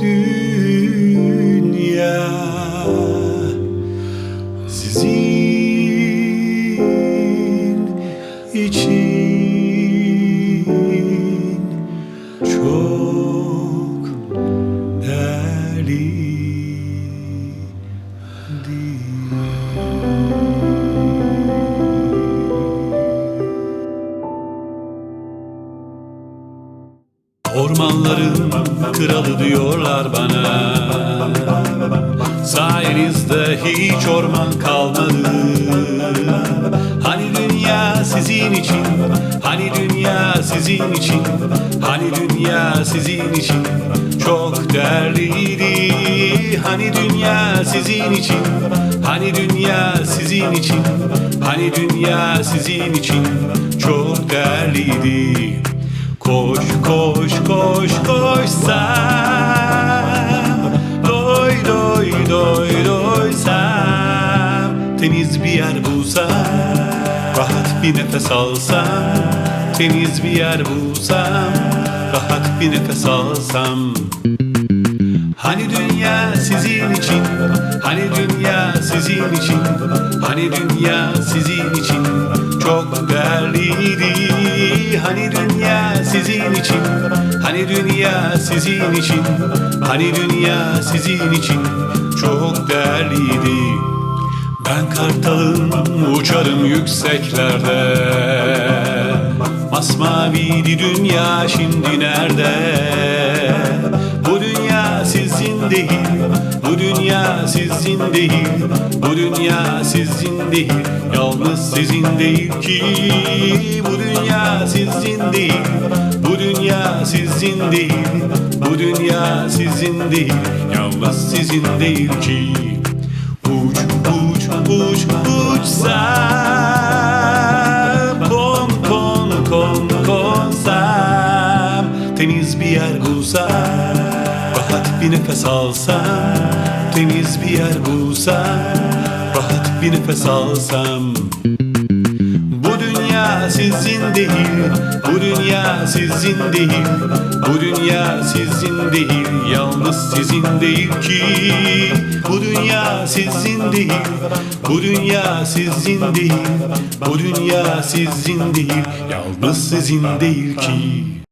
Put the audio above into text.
dünya sizin için çok değerli değil. Ormanların kralı diyorlar bana. Sayenizde hiç orman kalmadı. Hani dünya sizin için Hani dünya sizin için Hani dünya sizin için Çok değerliydi. Hani dünya sizin için Hani dünya sizin için Hani dünya sizin için Çok değerliydi Koş koş koş koş sen. Doy doy doy doy sen. Temiz bir yer bulsam Rahat bir nefes alsam. Temiz bir yer bulsam Rahat bir nefes alsam. Hani dünya sizin için Hani dünya sizin için. Hani dünya sizin için sizin için. Hani dünya sizin için. Hani dünya sizin için. Çok değerliydi. Ben kartalım uçarım yükseklerde. Masmaviydi dünya şimdi nerede? Bu dünya sizin değil sizin değil Bu dünya sizin değil Yalnız sizin değil ki. Bu dünya sizin değil Bu dünya sizin değil Bu dünya sizin değil Yalnız sizin değil ki. Uç uç uç uçsam Kon kon kon konsam Temiz bir yer bulsam Rahat bir nefes alsam Temiz bir yer bulsam Rahat bir nefes alsam bu dünya sizin değil, bu dünya sizin değil, bu dünya sizin değil, yalnız sizin değil ki. Bu dünya sizin değil, bu dünya sizin değil, bu dünya sizin değil, yalnız sizin değil ki.